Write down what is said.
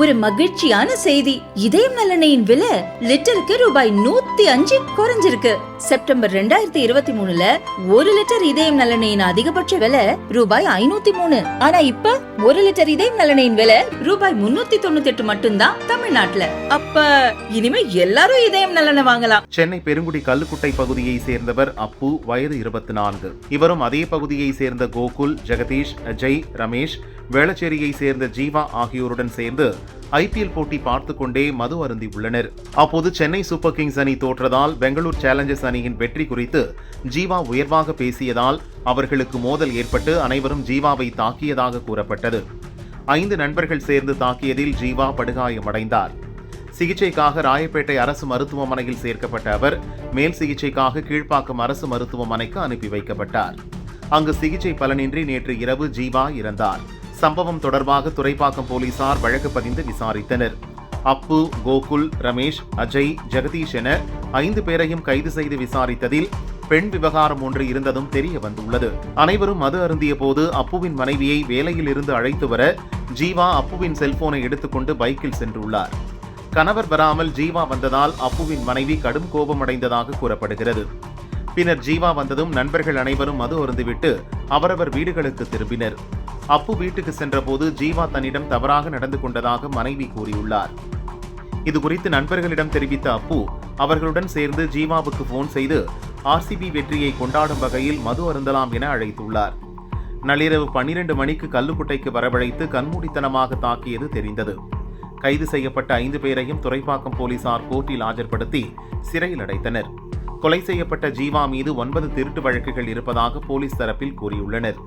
ஒரு மகிழ்ச்சியான செய்தி. இதயம் நல்லெண்ணெயின் விலை லிட்டருக்கு ரூபாய் நூத்தி அஞ்சு குறைஞ்சிருக்கு. செப்டம்பர் ரெண்டாயிரத்தி இருபத்தி மூணுல ஒரு லிட்டர் இதயம் நலனையின் அதிகபட்ச விலை ரூபாய் ஐநூத்தி மூணு. ஆனா இப்ப ஒரு லிட்டர் இதயம் நலனையின் விலை ரூபாய் முன்னூத்தி தொண்ணூத்தி எட்டு மட்டும்தான் தமிழ்நாட்டுல. அப்ப இனிமே எல்லாரும் இதயம் நலனை வாங்கலாம். சென்னை பெருங்குடி கல்லுக்குட்டை பகுதியை சேர்ந்தவர் அப்பு வயது இருபத்தி நான்கு. இவரும் அதே பகுதியை சேர்ந்த கோகுல் ஜெகதீஷ் அஜய் ரமேஷ் வேளச்சேரியை சேர்ந்த ஜீவா ஆகியோருடன் சேர்ந்து ஐபிஎல் போட்டி பார்த்து கொண்டே மது அருந்தி உள்ளனர். அப்போது சென்னை சூப்பர் கிங்ஸ் அணி தோற்றதால் பெங்களூர் சேலஞ்சர்ஸ் அணியின் வெற்றி குறித்து ஜீவா உயர்வாக பேசியதால் அவர்களுக்கு மோதல் ஏற்பட்டு அனைவரும் ஜீவாவை தாக்கியதாக கூறப்பட்டது. ஐந்து நண்பர்கள் சேர்ந்து தாக்கியதில் ஜீவா படுகாயமடைந்தார். சிகிச்சைக்காக ராயப்பேட்டை அரசு மருத்துவமனையில் சேர்க்கப்பட்ட அவர் மேல் சிகிச்சைக்காக கீழ்ப்பாக்கம் அரசு மருத்துவமனைக்கு அனுப்பி வைக்கப்பட்டார். அங்கு சிகிச்சை பலனின்றி நேற்று இரவு ஜீவா இறந்தார். சம்பவம் தொடர்பாக துறைப்பாக்கம் போலீசார் வழக்கு பதிந்து விசாரித்தனர். அப்பு கோகுல் ரமேஷ் அஜய் ஜெகதீஷ் என ஐந்து பேரையும் கைது செய்து விசாரித்ததில் பெண் விவகாரம் ஒன்று இருந்ததும் தெரிய வந்துள்ளது. அனைவரும் மது அருந்திய போது அப்புவின் மனைவியை வேலையில் இருந்து அழைத்து வர ஜீவா அப்புவின் செல்போனை எடுத்துக்கொண்டு பைக்கில் சென்றுள்ளார். கணவர் வராமல் ஜீவா வந்ததால் அப்புவின் மனைவி கடும் கோபமடைந்ததாக கூறப்படுகிறது. பின்னர் ஜீவா வந்ததும் நண்பர்கள் அனைவரும் மது அருந்துவிட்டு அவரவர் வீடுகளுக்கு திரும்பினர். அப்பு வீட்டுக்கு சென்றபோது ஜீவா தன்னிடம் தவறாக நடந்து கொண்டதாக மனைவி கூறியுள்ளார். இது குறித்து நண்பர்களிடம் தெரிவித்த அப்பு அவர்களுடன் சேர்ந்து ஜீவாவுக்கு போன் செய்து ஆர்சிபி வெற்றியை கொண்டாடும் வகையில் மது அருந்தலாம் என அழைத்துள்ளார். நள்ளிரவு பன்னிரண்டு மணிக்கு கல்லுக்குட்டைக்கு வரவழைத்து கண்மூடித்தனமாக தாக்கியது தெரிந்தது. கைது செய்யப்பட்ட ஐந்து பேரையும் துறைப்பாக்கம் போலீசார் கோர்ட்டில் ஆஜர்படுத்தி சிறையில் அடைத்தனர். கொலை செய்யப்பட்ட ஜீவா மீது ஒன்பது திருட்டு வழக்குகள் இருப்பதாக போலீஸ் தரப்பில் கூறியுள்ளனர்.